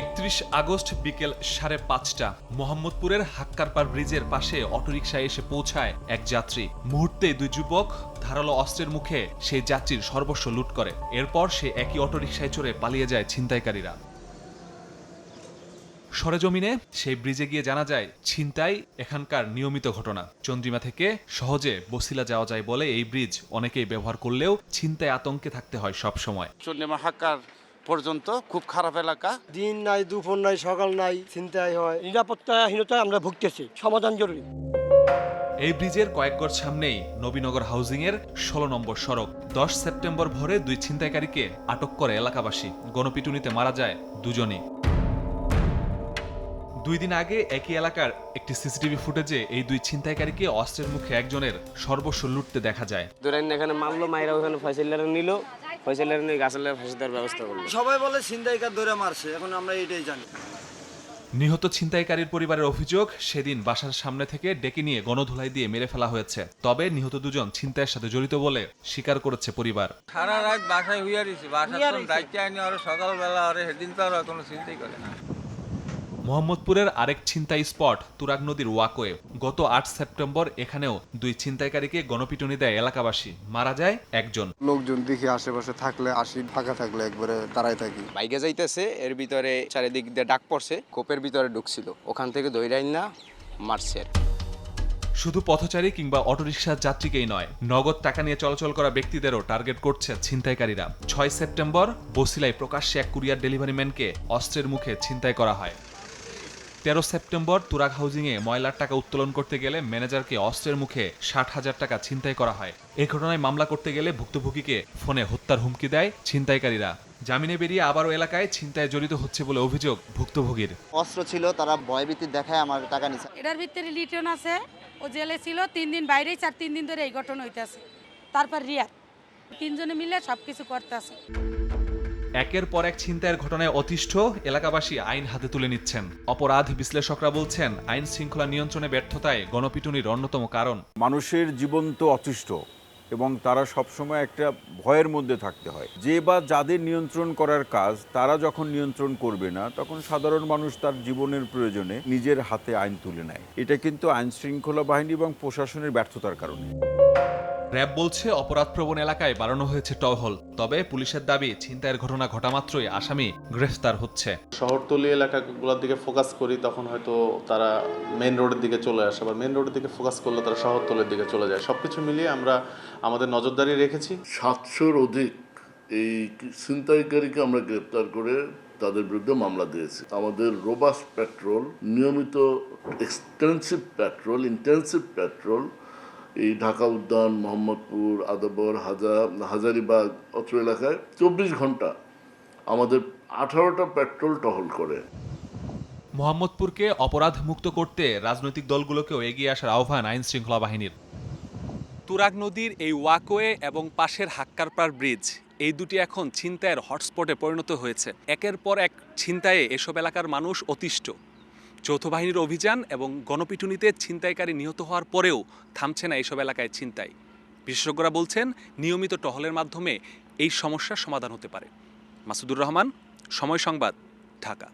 একত্রিশ আগস্ট বিকেল সাড়ে পাঁচটা, মোহাম্মদপুরের হাক্কারপাড় ব্রিজের পাশে অটোরিকশায় এসে পৌঁছায় এক যাত্রী। মুহূর্তে দুই যুবক ধারালো অস্ত্রের মুখে সেই যাত্রীর সর্বস্ব লুট করে। এরপর সে একই অটোরিকশায় চড়ে পালিয়ে যায় ছিনতাইকারীরা। সরেজমিনে সেই ব্রিজে গিয়ে জানা যায়, ছিনতাই এখানকার নিয়মিত ঘটনা। চন্দ্রিমা থেকে সহজে বসিলা যাওয়া যায় বলে এই ব্রিজ অনেকেই ব্যবহার করলেও ছিনতাই আতঙ্কে থাকতে হয় সব সময় চন্ডিমা হাক্কার পর্যন্ত খুব খারাপ এলাকা। দিন নাই দুপুর নাই সকাল নাই চিন্তাই হয়। নিরাপত্তাহীনতায় আমরা ভুগতেছি সমাধান জরুরি। এই ব্রিজের কয়েক গজ সামনেই নবীনগর হাউজিং এর ষোলো নম্বর সড়ক। দশ সেপ্টেম্বর ভোরে দুই ছিনতাইকারীকে আটক করে এলাকাবাসী। গণপিটুনিতে মারা যায় দুজনই। দুই দিন আগে একই এলাকার একটি সিসিটিভি ফুটেজে এই দুই ছিনতাইকারীকে অস্ত্রের মুখে একজনের সর্বস্ব লুটতে দেখা যায়। দুরাইন এখানে মারলো মাইরা ওখানে ফয়সাল্লার নিল ফয়সাল্লার নিয়ে গাছালে ফাঁসি দেওয়ার ব্যবস্থা করল। সবাই বলে ছিনতাইকার ধরে মারছে এখন আমরা এটাই জানি। নিহত ছিনতাইকারীর পরিবারের অভিযোগ সেদিন বাসার সামনে থেকে ডেকে নিয়ে গণধুলাই দিয়ে মেরে ফেলা হয়েছে। তবে নিহত দুজন ছিনতাইয়ের সাথে জড়িত বলে স্বীকার করেছে পরিবার। সারা রাত বাসায় হুইয়ারিছি বাসার দায়িত্ব আনি আর সকালবেলা আর সেদিন তো আর কোনো ছিনতাই করে না। মোহাম্মদপুরের আরেক ছিনতাই স্পট তুরাগ নদীর ওয়াকোয়ে গত আট সেপ্টেম্বর এখানেও দুই ছিনতাইকারীকে গণপিটুনি দেয় এলাকাবাসী। মারা যায় একজন। লোকজন দেখি আশেপাশে থাকলে আসি ফাঁকা থাকলে একবারে দাঁড়ায় থাকি। বাইকে যাইতেছে এর ভিতরে চারিদিক দিয়ে ডাক পড়ছে কোপের ভিতরে ঢুকছিল। ওখান থেকে দইরাইন না মারছে। শুধু পথচারী কিংবা অটোরিকশার যাত্রীকেই নয় নগদ টাকা নিয়ে চলাচল করা ব্যক্তিদেরও টার্গেট করছে ছিনতাইকারীরা। ছয় সেপ্টেম্বর বসিলায় প্রকাশ্যে এক কুরিয়ার ডেলিভারি ম্যানকে অস্ত্রের মুখে ছিনতাই করা হয়। তেরো সেপ্টেম্বর তুরাগ হাউজিংয়ে ময়লার টাকা উত্তোলন করতে গেলে ম্যানেজারকে অস্ত্রের মুখে ষাট হাজার টাকা ছিনতাই করা হয়। এই ঘটনায় মামলা করতে গেলে ভুক্তভোগীকে ফোনে হত্যার হুমকি দেয় ছিনতাইকারীরা। জামিনে বেরিয়ে আবারও এলাকায় ছিনতায় জড়িত হচ্ছে বলে অভিযোগ ভুক্তভোগীর। অস্ত্র ছিল তারা ভয়ভীতি দেখায় আমার টাকা নিছে। এটার ভিতরে লিটন আছে ও জেলে ছিল তিন দিন বাইরেই চার তিন দিন ধরে এই ঘটনা হইতেছে। তারপর রিয়া তিনজনে মিলে সব কিছু করতেছে। একের পর এক ছিনতাইয়ের ঘটনায় অতিষ্ঠ এলাকাবাসী আইন হাতে তুলে নিচ্ছেন। অপরাধ বিশ্লেষকরা বলছেন, আইন শৃঙ্খলা নিয়ন্ত্রণে ব্যর্থতায় গণপিটুনির অন্যতম কারণ। মানুষের জীবন তো অতিষ্ঠ এবং তারা সবসময় একটা ভয়ের মধ্যে থাকতে হয়। যে বা যাদের নিয়ন্ত্রণ করার কাজ, তারা যখন নিয়ন্ত্রণ করবে না, তখন সাধারণ মানুষ তার জীবনের প্রয়োজনে নিজের হাতে আইন তুলে নেয়। এটা কিন্তু আইন শৃঙ্খলা বাহিনী এবং প্রশাসনের ব্যর্থতার কারণে। র্যাব বলছে অপরাধপ্রবণ এলাকায় বাড়ানো হয়েছে টহল। তবে পুলিশের দাবি ছিনতাইয়ের ঘটনা ঘটা মাত্রই আসামি গ্রেফতার হচ্ছে। শহরতলি এলাকাগুলোর দিকে ফোকাস করি তখন হয়তো তারা মেন রোডের দিকে চলে আসে আবার মেন রোডের দিকে ফোকাস করলে তারা শহরতলির দিকে চলে যায়। সব কিছু মিলিয়ে আমরা আমাদের নজরদারি রেখেছি। সাতশোর অধিক এই ছিনতাইকারীকে আমরা গ্রেপ্তার করে তাদের বিরুদ্ধে মামলা দিয়েছি। আমাদের রোবাস পেট্রোল নিয়মিত এক্সটেন্সিভ পেট্রোল ইন্টেন্সিভ পেট্রোল এই ঢাকা উদ্যান মোহাম্মদপুর আদাবর হাজার হাজারিবাগ অত্র এলাকায় চব্বিশ ঘণ্টা আমাদের আঠারোটা পেট্রোল টহল করে। মোহাম্মদপুরকে অপরাধ মুক্ত করতে রাজনৈতিক দলগুলোকেও এগিয়ে আসার আহ্বান আইন শৃঙ্খলা বাহিনীর। তুরাগ নদীর এই ওয়াকওয়ে এবং পাশের হাক্কারপাড় ব্রিজ এই দুটি এখন ছিনতাইয়ের হটস্পটে পরিণত হয়েছে। একের পর এক ছিনতাইয়ে এসব এলাকার মানুষ অতিষ্ঠ। যৌথ বাহিনীর অভিযান এবং গণপিটুনিতে ছিনতাইকারী নিহত হওয়ার পরেও থামছে না এইসব এলাকায় ছিনতাই। বিশেষজ্ঞরা বলছেন, নিয়মিত টহলের মাধ্যমে এই সমস্যার সমাধান হতে পারে। মাসুদুর রহমান, সময় সংবাদ, ঢাকা।